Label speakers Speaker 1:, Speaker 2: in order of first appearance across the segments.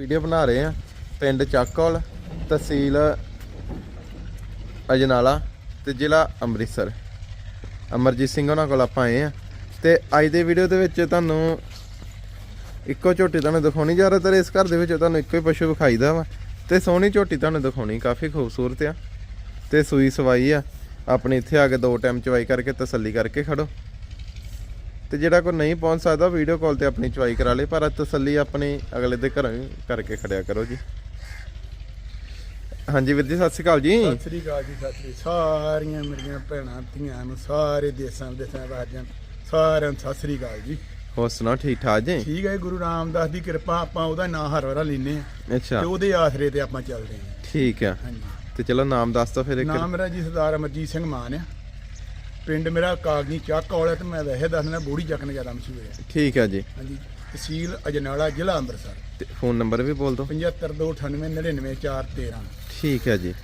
Speaker 1: Video ਬਣਾ ਰਹੇ ਆ ਪਿੰਡ ਚੱਕੋਲ, ਤਹਿਸੀਲ ਅਜਨਾਲਾ ਤੇ ਜ਼ਿਲ੍ਹਾ ਅੰਮ੍ਰਿਤਸਰ। ਅਮਰਜੀਤ ਸਿੰਘ ਉਹਨਾਂ ਕੋਲ ਆਪਾਂ ਆਏ ਆ ਤੇ ਅੱਜ ਦੇ ਵੀਡੀਓ ਦੇ ਵਿੱਚ ਤੁਹਾਨੂੰ ਇੱਕੋ ਝੋਟੀ ਤੁਹਾਨੂੰ ਦਿਖਾਉਣੀ ਜ਼ਿਆਦਾਤਰ ਇਸ ਘਰ ਦੇ ਵਿੱਚ ਤੁਹਾਨੂੰ ਇੱਕੋ ਹੀ ਪਸ਼ੂ ਵਿਖਾਈਦਾ ਵਾ। ਤੇ ਸੋਹਣੀ ਝੋਟੀ ਤੁਹਾਨੂੰ ਦਿਖਾਉਣੀ, ਕਾਫੀ ਖੂਬਸੂਰਤ ਆ। ਤੇ ਸੂਈ ਸਵਾਈ ਆ। ਆਪਣੇ ਇੱਥੇ ਆ ਕੇ ਦੋ ਟਾਈਮ ਚਵਾਈ ਕਰਕੇ ਤਸੱਲੀ ਕਰਕੇ ਖੜੋ। ਤੇ ਜਿਹੜਾ ਕੋਈ ਨਹੀਂ ਪਹੁੰਚ ਸਕਦਾ ਵੀਡੀਓ ਕਾਲ ਤੇ ਆਪਣੀ ਚਵਾਈ ਕਰਾ ਲੇ ਪਰ ਤਸੱਲੀ ਆਪਣੀ ਅਗਲੇ ਦੇ ਘਰੋਂ ਕਰਕੇ ਖੜਿਆ ਕਰੋ ਜੀ। ਹਾਂਜੀ ਵੀਰ ਜੀ ਸਤਿ ਸ਼੍ਰੀ ਅਕਾਲ ਜੀ।
Speaker 2: ਸਤਿ ਸ੍ਰੀ ਅਕਾਲ ਜੀ ਸਤਿ ਸ੍ਰੀ ਸਾਰੀਆਂ ਮੇਰੀਆਂ ਭੈਣਾਂ ਧੀਆਂ ਨੂੰ ਸਾਰੇ ਦੇਸਾਂ ਦੇਸਾਂ ਰਾਜਾਂ ਸਾਰਿਆਂ ਸਤਿ ਸ੍ਰੀ ਅਕਾਲ ਜੀ।
Speaker 1: ਹੋਰ ਸੁਣਾਓ ਠੀਕ ਠਾਕ ਜੀ?
Speaker 2: ਠੀਕ ਹੈ ਗੁਰੂ ਰਾਮਦਾਸ ਦੀ ਕਿਰਪਾ ਆਪਾਂ ਉਹਦਾ ਨਾਂ ਹਰ ਵਾਰ ਲੈਨੇ ਆ
Speaker 1: ਅੱਛਾ।
Speaker 2: ਤੇ ਉਹਦੇ ਆਸਰੇ ਤੇ ਆਪਾਂ ਚੱਲਦੇ ਹਾਂ।
Speaker 1: ਠੀਕ ਆ।
Speaker 2: ਹਾਂਜੀ।
Speaker 1: ਤੇ ਚਲੋ ਨਾਮ ਦੱਸ ਦੋ ਫਿਰ ਇੱਕ
Speaker 2: ਨਾਮ ਮੇਰਾ ਜੀ ਸਰਦਾਰ ਅਮਰਜੀਤ ਸਿੰਘ ਮਾਨ ਆ। ਪਿੰਡ ਮੇਰਾ ਕਾਗਨੀ ਚੱਕ ਵਾਲਾ ਤੇ ਮੈਂ ਵੈਸੇ ਦੱਸਣਾ ਬੋੜੀ ਚੱਕ ਨੇ ਜ਼ਿਆਦਾ ਮਸ਼ਹੂਰ ਹੈ
Speaker 1: ਠੀਕ ਆ ਜੀ।
Speaker 2: ਹਾਂਜੀ ਤਹਿਸੀਲ ਅਜਨਾਲਾ ਜ਼ਿਲ੍ਹਾ ਅੰਮ੍ਰਿਤਸਰ।
Speaker 1: ਤੇ ਫੋਨ ਨੰਬਰ ਵੀ ਬੋਲ ਦਿਓ।
Speaker 2: 7529999413
Speaker 1: ਠੀਕ ਆ ਜੀ।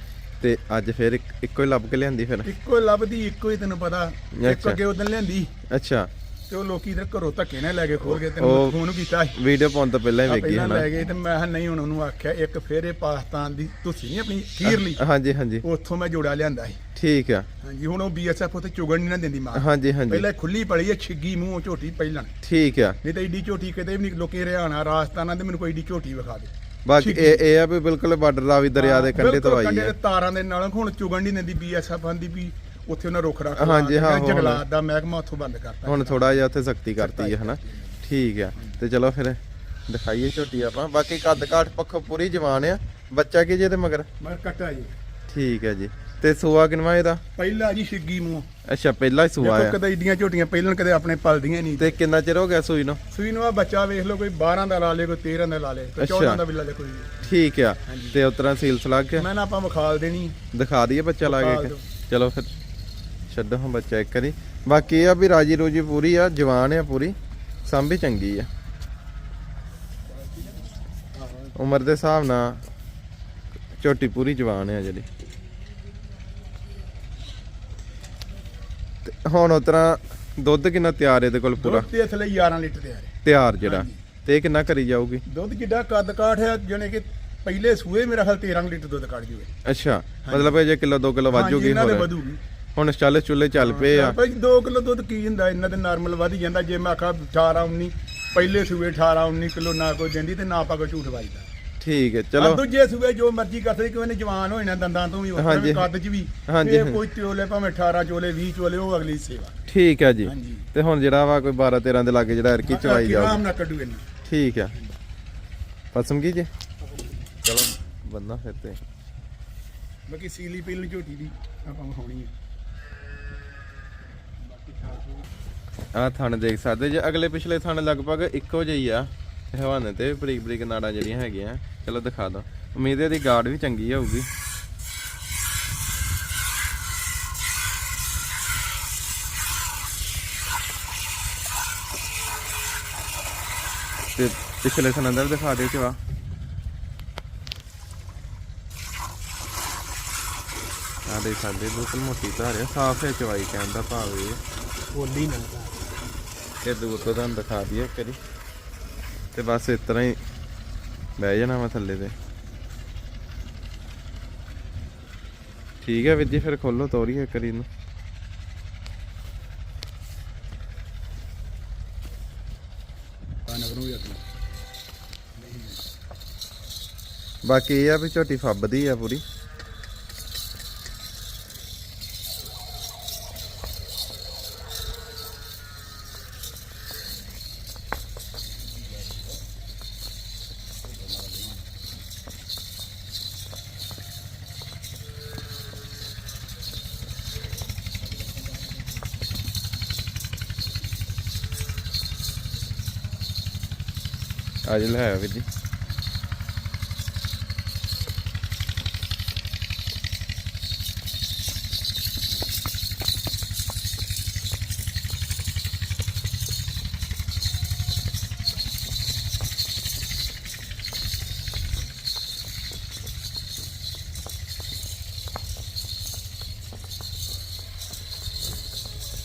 Speaker 1: ਤੇ ਅੱਜ ਫਿਰ ਇੱਕ- ਹੀ ਲੱਭ ਕੇ ਲਿਆਂਦੀ ਫਿਰ?
Speaker 2: ਇੱਕੋ ਹੀ ਲੱਭਦੀ ਇੱਕੋ ਹੀ ਤੈਨੂੰ ਪਤਾ। ਇੱਕ। ਅੱਗੇ ਉਦੋਂ ਲਿਆਂਦੀ।
Speaker 1: ਅੱਛਾ।
Speaker 2: ਤੇ ਉਹ ਲੋਕੀ ਇਧਰ ਘਰੋਂ ਧੱਕੇ ਨਾਲ ਲੈ ਕੇ ਖੋਲ ਕੇ
Speaker 1: ਉਹ-
Speaker 2: ਤੈਨੂੰ ਫੋਨ ਕੀਤਾ ਸੀ।
Speaker 1: ਵੀਡੀਓ ਪਾਉਣ ਤੋਂ ਪਹਿਲਾਂ ਹੀ ਵੇਖੀ
Speaker 2: ਪਹਿਲਾਂ
Speaker 1: ਹਨਾ
Speaker 2: ਲੈ ਗਏ ਤੇ ਮੈਂ ਕਿਹਾ ਨਹੀਂ ਹੁਣ ਉਹਨੂੰ ਆਖਿਆ ਇੱਕ ਫੇਰ ਇਹ ਪਾਕਿਸਤਾਨ ਦੀ ਤੁਸੀਂ ਨਹੀਂ ਆਪਣੀ ਖੀਰ ਲਈ।
Speaker 1: ਹਾਂਜੀ ਹਾਂਜੀ।
Speaker 2: ਉੱਥੋਂ ਮੈਂ ਜੋੜਾ ਲਿਆਂਦਾ ਸੀ।
Speaker 1: ਠੀਕ ਆ।
Speaker 2: ਹਾਂਜੀ ਹੁਣ ਉਹ ਬੀਐਸਐਫ ਉੱਥੇ ਚੁਗਣ ਨਹੀਂ ਨਾ ਦਿੰਦੀ ਮਾਂ।
Speaker 1: ਹਾਂਜੀ ਹਾਂਜੀ।
Speaker 2: ਪਹਿਲਾਂ ਖੁੱਲੀ ਪੜੀ ਹੈ ਛਿੱਗੀ ਮੂੰਹ ਝੋਟੀ ਪਹਿਲਾਂ।
Speaker 1: ਠੀਕ ਆ।
Speaker 2: ਨਹੀਂ ਤਾਂ ਏਡੀ ਝੋਟੀ ਕਿਤੇ ਵੀ ਨਹੀਂ ਲੋਕੀ ਹਰਿਆਣਾ ਰਾਜਸਥਾਨਾਂ ਦੇ ਮੈਨੂੰ ਕੋਈ ਏਡੀ ਝੋਟੀ ਵਿਖਾ ਦੇ।
Speaker 1: ਬਾਕੀ ਇਹ ਇਹ ਆ ਵੀ ਬਿਲਕੁਲ ਬਾਰਡਰ ਦਾ ਵੀ ਦਰਿਆ ਦੇ ਕੰਢੇ ਤੋਂ
Speaker 2: ਬਿਲਕੁਲ
Speaker 1: ਆਈ
Speaker 2: ਕੰਢੇ ਦੇ ਤਾਰਾਂ ਦੇ ਨਾਲ ਹੁਣ ਚੁਗਣ ਨਹੀਂ ਦਿੰਦੀ ਬੀਐਸਐਫ ਆਂਦੀ ਵੀ ਉੱਥੇ ਉਹਨਾਂ ਰੁੱਖ ਰੱਖ
Speaker 1: ਹਾਂਜੀ, ਹਾਂ, ਹੁਣ-
Speaker 2: ਜੰਗਲਾਤ ਦਾ ਮਹਿਕਮਾ ਉੱਥੋਂ ਬੰਦ ਕਰਤਾ।
Speaker 1: ਹੁਣ ਥੋੜਾ ਜਿਹਾ ਉੱਥੇ ਸਖਤੀ ਕਰਤੀ ਹੈ ਹਨਾ? ਠੀਕ ਆ। ਤੇ ਚਲੋ ਫਿਰ ਦਿਖਾਈਏ ਝੋਟੀ ਆਪਾਂ। ਬਾਕੀ ਕੱਦ ਕਾਠ ਪੱਖੋਂ ਪੂਰੀ ਜਵਾਨ ਆ। ਬੱਚਾ ਕੀ ਜੇ ਤੇ ਮਗਰ?
Speaker 2: ਮੈਂ ਕੱਟਾ ਜੀ।
Speaker 1: ਠੀਕ ਹੈ ਜੀ। ਤੇ ਸੂਆ ਕਿਨਵਾ ਇਹਦਾ?
Speaker 2: ਪਹਿਲਾ ਜੀ ਛਿੱਗੀ ਮੂੰਹ।
Speaker 1: ਅੱਛਾ ਪਹਿਲਾ ਹੀ ਸੂਆ
Speaker 2: ਦੇਖੋ
Speaker 1: ਆ।
Speaker 2: ਕਦੇ ਏਡੀਆਂ ਝੋਟੀਆਂ ਪਹਿਲਾਂ ਕਦੇ ਆਪਣੇ ਪਲਦੀਆਂ ਨਹੀਂ।
Speaker 1: ਤੇ ਕਿੰਨਾ ਚਿਰ ਹੋ ਗਿਆ ਸੂਈ ਨੂੰ?
Speaker 2: ਸੂਈ ਨੂੰ ਆ ਬੱਚਾ ਵੇਖ ਲਓ ਕੋਈ 12 ਦਾ ਲਾ ਲੇ ਕੋਈ 13 ਦਾ ਲਾ ਲੇ ਕੋਈ
Speaker 1: ਅੱਛਾ।
Speaker 2: 14 ਦਾ ਵੀ ਲਾ ਲੇ ਕੋਈ।
Speaker 1: ਠੀਕ ਆ। ਤੇ ਉਤਰਾ ਸੀਲਸ ਲੱਗ ਗਿਆ
Speaker 2: ਮੈਂ ਨਾ ਆਪਾਂ ਵਿਖਾਲ ਦੇਣੀ।
Speaker 1: ਦਿਖਾ ਦਈਏ ਬੱਚਾ ਲਾ ਕੇ
Speaker 2: ਦਿਓ।
Speaker 1: ਚਲੋ ਫਿਰ। ਛੱਡੋ ਹਾਂ ਬੱਚਾ ਇੱਕ ਵਾਰੀ। ਬਾਕੀ ਇਹ ਆ ਵੀ ਰਾਜੀ ਰੋਜੀ ਪੂਰੀ ਆ ਜਵਾਨ ਆ ਪੂਰੀ ਸੰਭੀ ਚੰਗੀ ਆ। ਉਮਰ ਦੇ ਹਿਸਾਬ ਨਾਲ ਝੋਟੀ ਪੂਰੀ ਜਵਾਨ ਆ ਜਿਹੜੀ। ਹੁਣ ਉਤਰਾ ਦੁੱਧ ਕਿੰਨਾ ਤਿਆਰ ਇਹਦੇ ਕੋਲ ਪੂਰਾ?
Speaker 2: ਦੁੱਧ ਤੇ ਥਲੇ 11 ਲੀਟਰ ਤਿਆਰ ਹੈ
Speaker 1: ਤਿਆਰ ਜਿਹੜਾ। ਤੇ ਕਿੰਨਾ ਕਰੀ ਜਾਊਗੀ?
Speaker 2: ਦੁੱਧ ਜਿੱਡਾ ਕੱਦ ਕਾਠ ਹੈ ਜਾਨੇ ਕਿ ਪਹਿਲੇ ਸੂਏ ਮੇਰਾ ਖਿਆਲ 13 ਲੀਟਰ ਦੁੱਧ ਕੱਢ ਜੂਵੇ
Speaker 1: ਅੱਛਾ ਮਤਲਬ ਇਹ ਜੇ ਕਿਲੋ 2 ਕਿਲੋ ਵਾਜੂਗੀ
Speaker 2: ਇਹਨਾਂ ਦੇ
Speaker 1: ਹੋਰ।
Speaker 2: ਵਧੂਗੀ।
Speaker 1: ਹੁਣ ਚੱਲੇ ਚੁੱਲੇ ਚੱਲ ਪਏ ਆ।
Speaker 2: ਭਾਈ 2 ਕਿਲੋ ਦੁੱਧ ਕੀ ਹੁੰਦਾ? ਇਹਨਾਂ ਦੇ ਨਾਰਮਲ ਵਧ ਜਾਂਦਾ। ਜੇ ਮੈਂ ਆਖਾ 18 19 ਪਹਿਲੇ ਸੂਏ 18 19 ਕਿਲੋ ਨਾ ਕੋਈ ਦਿੰਦੀ ਤੇ ਨਾ ਆਪਾਂ ਕੋਈ ਝੂਠ ਵੱਜਦਾ।
Speaker 1: ਠੀਕ ਹੈ
Speaker 2: ਚਲੋ। ਦੂਜੇ ਸੂਏ ਜੋ ਮਰਜ਼ੀ ਕਰ ਸਕਦੇ ਕਿਉਂ ਨੇ ਜਵਾਨ ਹੋ ਜਾਣਾ ਦੰਦਾਂ ਤੋਂ ਵੀ
Speaker 1: ਹਾਂਜੀ।
Speaker 2: ਵੀ ਕੱਦ 'ਚ ਵੀ। ਇਹ। ਕੋਈ ਚੋਲੇ ਭਾਵੇਂ 18 ਚੋਲੇ 20 ਚੋਲੇ ਉਹ ਅਗਲੀ ਸੇਵਾ।
Speaker 1: ਠੀਕ ਹੈ ਜੀ। ਤੇ ਹੁਣ ਜਿਹੜਾ ਵਾ ਕੋਈ 12 13 ਦੇ ਲਾਗੇ ਜਿਹੜਾ ਅਰਕੀ ਚਵਾਈ
Speaker 2: ਆਰਾਮ
Speaker 1: ਜਾਊਗਾ।
Speaker 2: ਨਾਲ ਕੱਢੂ ਇਹਨੂੰ।
Speaker 1: ਠੀਕ ਆ ਪਸਮ ਕੀ ਜੀ। ਚਲੋ ਬੰਨਾ ਫਿਰ ਤੇ।
Speaker 2: ਬਾਕੀ ਸੀਲੀ ਪੀਲ ਝੋਟੀ ਦੀ ਆਪਾਂ ਵਿਖਾਉਣੀ ਹੈ।
Speaker 1: ਆ ਥਣ ਦੇਖ ਸਕਦੇ ਜੇ ਅਗਲੇ ਪਿਛਲੇ ਥਣ ਲਗਭਗ ਇੱਕੋ ਜਿਹੀ ਆ, ਹਵਾਨੇ ਤੇ ਬਰੀਕ ਬਰੀਕ ਨਾੜਾਂ ਜਿਹੜੀਆਂ ਹੈਗੀਆਂ, ਚਲੋ ਦਿਖਾ ਦੋ। ਉਮੀਦ ਹੈ ਦੀ ਗਾਰਡ ਵੀ ਚੰਗੀ ਹੋਊਗੀ। ਤੇ ਪਿਛਲੇ ਥਣ ਅੰਦਰ ਦਿਖਾ ਦੇ ਚਵਾ ਆ ਦੇ ਸਾਡੇ ਬਿਲਕੁਲ ਮੋਟੀ ਧਾਰ ਸਾਫ਼ ਹੈ ਚਵਾਈ ਕਹਿਣ ਦਾ ਭਾਵ
Speaker 2: ਬੋਲੀ ਨਾ।
Speaker 1: ਤੇ ਦੂਰ ਤੋਂ ਤੁਹਾਨੂੰ ਦਿਖਾ ਦਈਏ ਕਰੀ ਤੇ ਬਸ ਇਸ ਤਰ੍ਹਾਂ ਹੀ ਬਹਿ ਜਾਣਾ ਮੈਂ ਥੱਲੇ ਤੇ। ਠੀਕ ਹੈ ਵੀਰ ਜੀ, ਫਿਰ ਖੋਲੋ ਤੋਰੀਏ ਕਰੀ ਨੂੰ ਬਾਕੀ ਇਹ ਆ ਵੀ ਝੋਟੀ ਫੱਬਦੀ ਆ ਪੂਰੀ। ਅੱਜ ਲੈ ਆਇਆ ਵੀਰ ਜੀ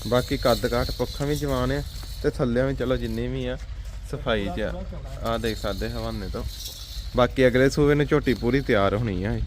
Speaker 1: ਬਾਕੀ ਕੱਦ ਕਾਠ ਪੱਖਾਂ ਵੀ ਜਵਾਨ ਆ ਤੇ ਥੱਲੇ ਵੀ ਚਲੋ ਜਿੰਨੇ ਵੀ ਆ। ਸਫ਼ਾਈ ਚ ਆ ਦੇਖ ਸਕਦੇ ਹਵਾਨੇ ਤੋਂ। ਬਾਕੀ ਅਗਲੇ ਸੂਬੇ ਨੂੰ ਝੋਟੀ ਪੂਰੀ ਤਿਆਰ ਹੋਣੀ ਆ।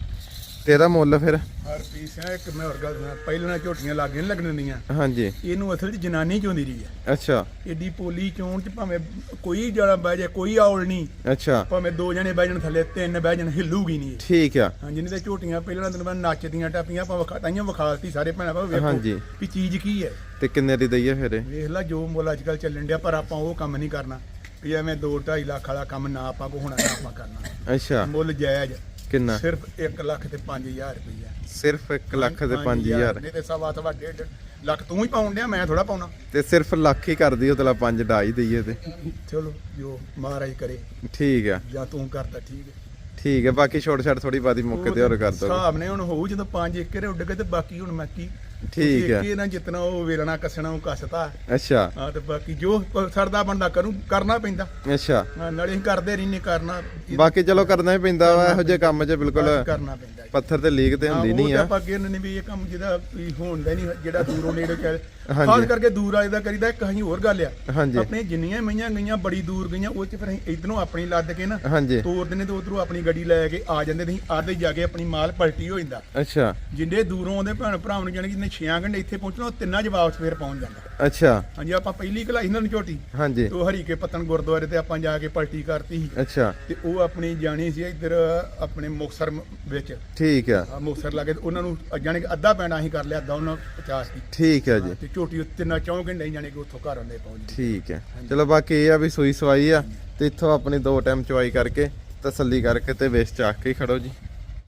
Speaker 1: ਤੇ ਇਹਦਾ ਮੁੱਲ ਫਿਰ?
Speaker 2: ਹਰ ਪੀਸ ਹੈ ਇੱਕ ਮੈਂ ਹੋਰ ਗੱਲ ਸੁਣਾ ਪਹਿਲਾਂ ਨਾਲ ਝੋਟੀਆਂ ਲਾਗੇ ਨਹੀਂ ਲੱਗਣੀਆਂ
Speaker 1: ਹਾਂਜੀ।
Speaker 2: ਇਹਨੂੰ ਅਸਲ 'ਚ ਜਨਾਨੀ ਚੋਂਦੀ ਰਹੀ ਹੈ।
Speaker 1: ਅੱਛਾ।
Speaker 2: ਏਡੀ ਪੋਲੀ ਚੋਣ 'ਚ ਭਾਵੇਂ ਕੋਈ ਜਣਾ ਬਹਿ ਜਾਏ ਕੋਈ ਆਉਲ ਨਹੀਂ
Speaker 1: ਅੱਛਾ।
Speaker 2: ਭਾਵੇਂ ਦੋ ਜਣੇ ਬਹਿ ਜਾਣ ਥੱਲੇ ਤਿੰਨ ਬਹਿ ਜਾਣ ਹਿੱਲੂਗੀ ਨਹੀਂ।
Speaker 1: ਠੀਕ ਆ।
Speaker 2: ਹਾਂਜੀ ਨਹੀਂ ਤੇ ਝੋਟੀਆਂ ਪਹਿਲਾਂ ਦਿਨ ਬਾਅਦ ਨੱਚਦੀਆਂ ਟਾਪੀਆਂ ਆਪਾਂ ਵਿਖਾਤਾਈਆਂ ਵਿਖਾਤੀ ਸਾਰੇ ਭੈਣਾਂ ਭਾਵੇਂ ਵੇਖੋ
Speaker 1: ਹਾਂਜੀ।
Speaker 2: ਵੀ ਚੀਜ਼ ਕੀ ਹੈ।
Speaker 1: ਤੇ ਕਿੰਨੇ ਦੀ ਦਈਏ ਫਿਰ
Speaker 2: ਵੇਖ ਲੈ ਜੋ ਮੁੱਲ ਅੱਜ ਕੱਲ ਚੱਲਣ ਡਿਆ ਪਰ ਆਪਾਂ ਉਹ ਕੰਮ ਨਹੀਂ ਕਰਨਾ। ਵੀ ਐਵੇਂ 2 2.5 ਲੱਖ ਵਾਲਾ ਕੰਮ ਨਾ ਆਪਾਂ ਕੋ ਹੋਣਾ ਨਾ ਆਪਾਂ ਕਰਨਾ।
Speaker 1: ਅੱਛਾ।
Speaker 2: ਮੁੱਲ ਜਾਇਜ਼।
Speaker 1: ਕਿੰਨਾ?
Speaker 2: ਸਿਰਫ 1 ਲੱਖ ਤੇ 5000 ਰੁਪਈਆ
Speaker 1: ਸਿਰਫ 1 ਲੱਖ ਤੇ 5000
Speaker 2: ਨਹੀਂ ਤੇ ਸਵਾ ਸਵਾ ਡੇਢ ਲੱਖ ਤੂੰ ਹੀ ਪਾਉਣ ਡਿਆ ਮੈਂ ਥੋੜਾ ਪਾਉਣਾ।
Speaker 1: ਤੇ ਸਿਰਫ ਲੱਖ ਹੀ ਕਰਦੀ ਉਹ ਤਲਾ 5 ਡਾਈ ਦਈਏ ਤੇ।
Speaker 2: ਚਲੋ ਜੋ ਮਹਾਰਾਜ ਕਰੇ।
Speaker 1: ਠੀਕ ਆ।
Speaker 2: ਜਾਂ ਤੂੰ ਕਰਦਾ ਠੀਕ ਹੈ
Speaker 1: ਠੀਕ ਹੈ ਬਾਕੀ ਛੋਟ ਛਾਟ ਥੋੜੀ ਬਾਦੀ ਮੌਕੇ ਤੇ ਹੋਰ ਕਰ ਦੋ।
Speaker 2: ਹਿਸਾਬ ਨੇ ਹੁਣ ਹੋਊ ਜਦੋਂ ਪੰਜ ਏਕੜੇ ਉੱਡ ਗਏ ਤੇ ਬਾਕੀ ਹੁਣ ਮੈਂ ਕੀ
Speaker 1: ਠੀਕ ਹੈ।
Speaker 2: ਏਕੇ ਨਾਲ ਜਿਤਨਾ ਉਹ ਵੇਲਣਾ ਕੱਸਣਾ ਉਹ ਕੱਸਤਾ।
Speaker 1: ਅੱਛਾ।
Speaker 2: ਹਾਂ ਤੇ ਬਾਕੀ ਜੋ ਸਰਦਾ ਬੰਦਾ ਕਰੂ ਕਰਨਾ ਪੈਂਦਾ।
Speaker 1: ਅੱਛਾ।
Speaker 2: ਨਾਲੇ ਅਸੀਂ ਕਰਦੇ ਰਹਿੰਦੇ ਕਰਨਾ।
Speaker 1: ਬਾਕੀ ਚਲੋ ਕਰਨਾ ਹੀ ਪੈਂਦਾ ਵਾ ਇਹੋ ਜਿਹੇ ਕੰਮ 'ਚ ਬਿਲਕੁਲ
Speaker 2: ਕਰਨਾ ਪੈਂਦਾ ਜੀ।
Speaker 1: ਪੱਥਰ ਤੇ ਲੀਕ ਤੇ ਹੁੰਦੀ ਨਹੀਂ
Speaker 2: ਤਾਂ
Speaker 1: ਆ।
Speaker 2: ਆਪਾਂ ਕਹਿੰਦੇ ਨੇ ਵੀ ਇਹ ਕੰਮ ਜਿਹਦਾ ਵੀ ਹੋਣਦਾ ਨਹੀਂ ਜਿਹੜਾ ਦੂਰੋਂ ਨੇੜੇ ਚੱਲ
Speaker 1: ਹਾਂਜੀ।
Speaker 2: ਖਾਸ ਕਰਕੇ ਦੂਰ ਆਏ ਦਾ ਕਰੀਦਾ ਇੱਕ ਅਸੀਂ ਹੋਰ ਗੱਲ ਆ। ਆਪਣੇ ਜਿੰਨੀਆਂ ਮਈਆਂ ਗਈਆਂ ਬੜੀ ਦੂਰ ਗਈਆਂ ਉਹ ਚ ਫਿਰ ਅਸੀਂ ਇਧਰੋਂ ਆਪਣੀ ਲੱਦ ਕੇ ਨਾ
Speaker 1: ਹਾਂਜੀ।
Speaker 2: ਤੋਰਦੇ ਨੇ ਤੇ ਉਧਰੋਂ ਆਪਣੀ ਗੱਡੀ ਲੈ ਕੇ ਆ ਜਾਂਦੇ ਨਹੀਂ ਆਦੇ ਜਾ ਕੇ ਆਪਣੀ ਮਾਲ ਪਲਟੀ ਹੋ ਜਾਂਦਾ।
Speaker 1: ਅੱਛਾ।
Speaker 2: ਜਿੰਨੇ ਦੂਰੋਂ ਆਉਂਦੇ ਭੈਣ ਭਰਾਵਾਂ ਨੂੰ ਜਾਣੀ ਕਿ 6 ਘੰਟੇ ਇੱਥੇ ਪਹੁੰਚਣਾ ਉਹ ਤਿੰਨਾਂ ਚ ਵਾਪਸ ਫੇਰ ਪਹੁੰਚ ਜਾਂਦਾ।
Speaker 1: ਅੱਛਾ।
Speaker 2: ਹਾਂਜੀ ਆਪਾਂ ਪਹਿਲੀ ਕਲਾਈ ਇਹਨਾਂ ਨੂੰ ਝੋਟੀ।
Speaker 1: ਹਾਂਜੀ।
Speaker 2: ਤੇ ਉਹ ਹਰੀ ਕੇ ਪਤਨ ਗੁਰਦੁਆਰੇ ਤੇ ਆਪਾਂ ਜਾ ਕੇ ਪਲਟੀ ਕਰਤੀ ਸੀ।
Speaker 1: ਅੱਛਾ।
Speaker 2: ਤੇ ਉਹ ਆਪਣੀ ਜਾਣੀ ਸੀ ਇੱਧਰ ਆਪਣੇ ਮੁਕਸਰ ਵਿੱਚ।
Speaker 1: ਠੀਕ ਆ।
Speaker 2: ਆ ਮੁਕਸਰ ਲਾਗੇ ਤੇ ਉਹਨਾਂ ਨੂੰ ਜਾਣੀ ਕਿ ਅੱਧਾ ਪੈਣਾ ਅਸੀਂ ਕਰ ਲਿਆ ਅੱਧਾ ਉਹਨਾਂ 50 ਦੀ
Speaker 1: ਠੀਕ ਹੈ ਜੀ।
Speaker 2: ਤੇ ਝੋਟੀ ਉੱਤੇ ਨਾ ਚੌਂ ਘੰਟੇ ਜਾਣੀ ਕਿ ਉੱਥੋਂ ਘਰ ਆਉਂਦੇ ਪਹੁੰਚ
Speaker 1: ਠੀਕ ਹੈ ਚਲੋ ਬਾਕੀ ਇਹ ਆ ਵੀ ਸੂਈ ਸਵਾਈ ਆ। ਤੇ ਇੱਥੋਂ ਆਪਣੀ ਦੋ ਟਾਈਮ ਚਵਾਈ ਕਰਕੇ ਤਸੱਲੀ ਕਰਕੇ ਤੇ ਵੇਚ ਚੱਕ ਕੇ ਹੀ ਖੜੋ ਜੀ।